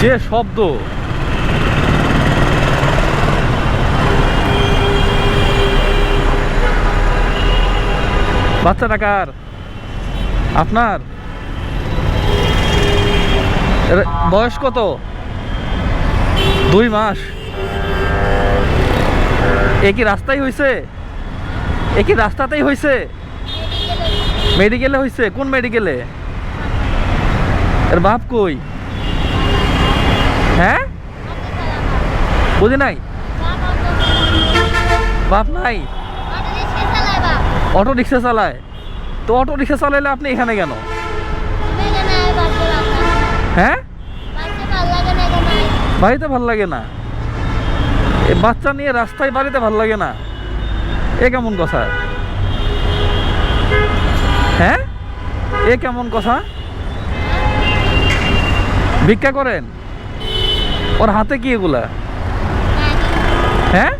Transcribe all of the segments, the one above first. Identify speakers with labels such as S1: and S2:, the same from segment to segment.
S1: যে শব্দ। বাচ্চাটা কার? আপনার? বয়স কত? দুই মাস। এ কি হয়েছে এ কি রাস্তাতেই হয়েছে মেডিকেলে হয়েছে কোন মেডিকেলে? এর বাপ কই? হ্যাঁ? বুঝি নাই? বাপ নাই? অটো রিক্সা চালায়। তো অটো রিক্সা চালাইলে আপনি এখানে কেন? হ্যাঁ? বাড়িতে ভালো লাগে না। এ বাচ্চা নিয়ে রাস্তায় বাড়িতে ভালো লাগে না। এ কেমন কথা? হ্যাঁ? এ কেমন কথা? ভিক্ষা করেন? ওর হাতে কি এগুলা? হ্যাঁ?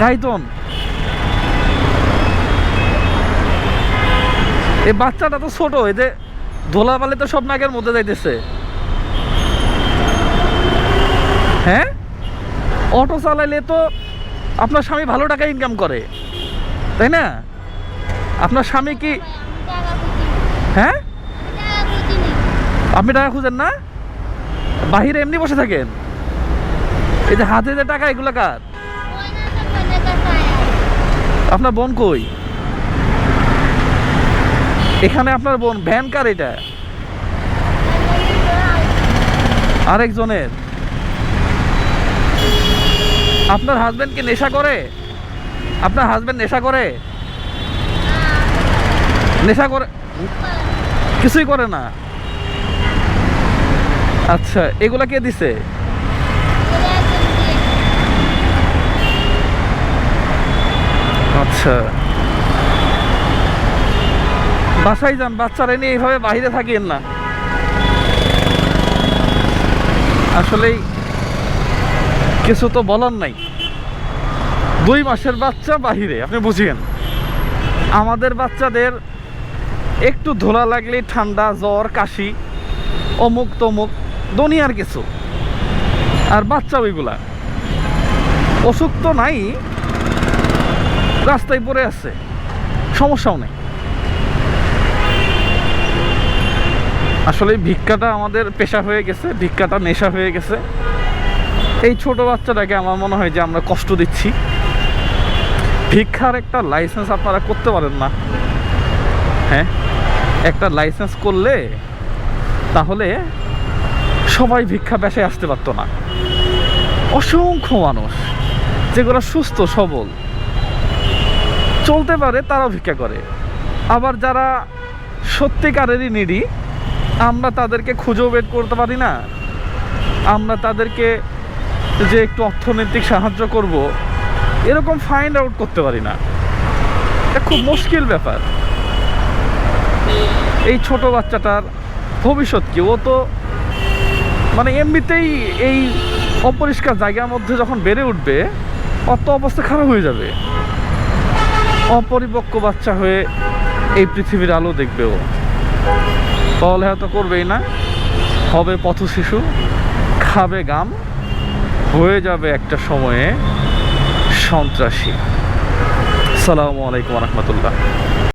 S1: কাইতন। এই বাচ্চাটা তো ছোট এই যে ধোলাবালি তো সব নাকের মধ্যে যাইতেছে। হ্যাঁ? অটো চালাইলে তো আপনার স্বামী ভালো টাকা ইনকাম করে তাই না? আপনার স্বামী কি হ্যাঁ? আপনি টাকা খুঁজেন না? বাহিরে এমনি বসে থাকেন? এই যে হাতে যে টাকা, এগুলো কার? আপনার বোন কই? এখানে আপনার বোন, ভ্যান কার এটা? আরেকজনের? আপনার হাজবেন্ড কি নেশা করে? আপনার হাজবেন্ড নেশা করে? নেশা করে? কিছুই করে না? আচ্ছা এগুলা কে দিছে? আচ্ছা। বাসায় যান, বাচ্চারা নিয়ে এইভাবে বাহিরে থাকিয়েন না। আসলেই কিছু তো বলার নাই। দুই মাসের বাচ্চা বাহিরে, আপনি বুঝিয়েন। আমাদের বাচ্চাদের একটু ধোলা লাগলে ঠান্ডা, জ্বর, কাশি অমুক তমুক দুনিয়ার কিছু। আর বাচ্চা ওইগুলা। অসুখ তো নাই, রাস্তায় পড়ে আছে, সমস্যাও নেই। আসলে ভিক্ষাটা আমাদের পেশা হয়ে গেছে, ভিক্ষাটা নেশা হয়ে গেছে। এই ছোট বাচ্চাটাকে আমার মনে হয় যে আমরা কষ্ট দিচ্ছি। ভিক্ষার একটা লাইসেন্স আপনারা করতে পারেন না। হ্যাঁ একটা লাইসেন্স করলে তাহলে সবাই ভিক্ষা পেশায় আসতে পারতো না। অসংখ্য মানুষ, যেগুলো সুস্থ, সবল। চলতে পারে, তারাও ভিক্ষা করে। আবার যারা সত্যিকারেরই নিডি আমরা তাদেরকে খুঁজেও বের করতে পারি না। আমরা তাদেরকে যে একটু অর্থনৈতিক সাহায্য করব, এরকম ফাইন্ড আউট করতে পারি না। এটা খুব মুশকিল ব্যাপার। এই ছোট বাচ্চাটার ভবিষ্যৎ কি? ও তো মানে এমনিতেই এই অপরিষ্কার জায়গার মধ্যে যখন বেড়ে উঠবে, অত অবস্থা খারাপ হয়ে যাবে। অপরিপক্ক বাচ্চা হয়ে এই পৃথিবীর আলো দেখবে ও। পড়ালেখা তো করবেই না, হবে পথ শিশু, খাবে গাম, হয়ে যাবে একটা সময়ে সন্ত্রাসী। সালামু আলাইকুম রহমতুল্লাহ।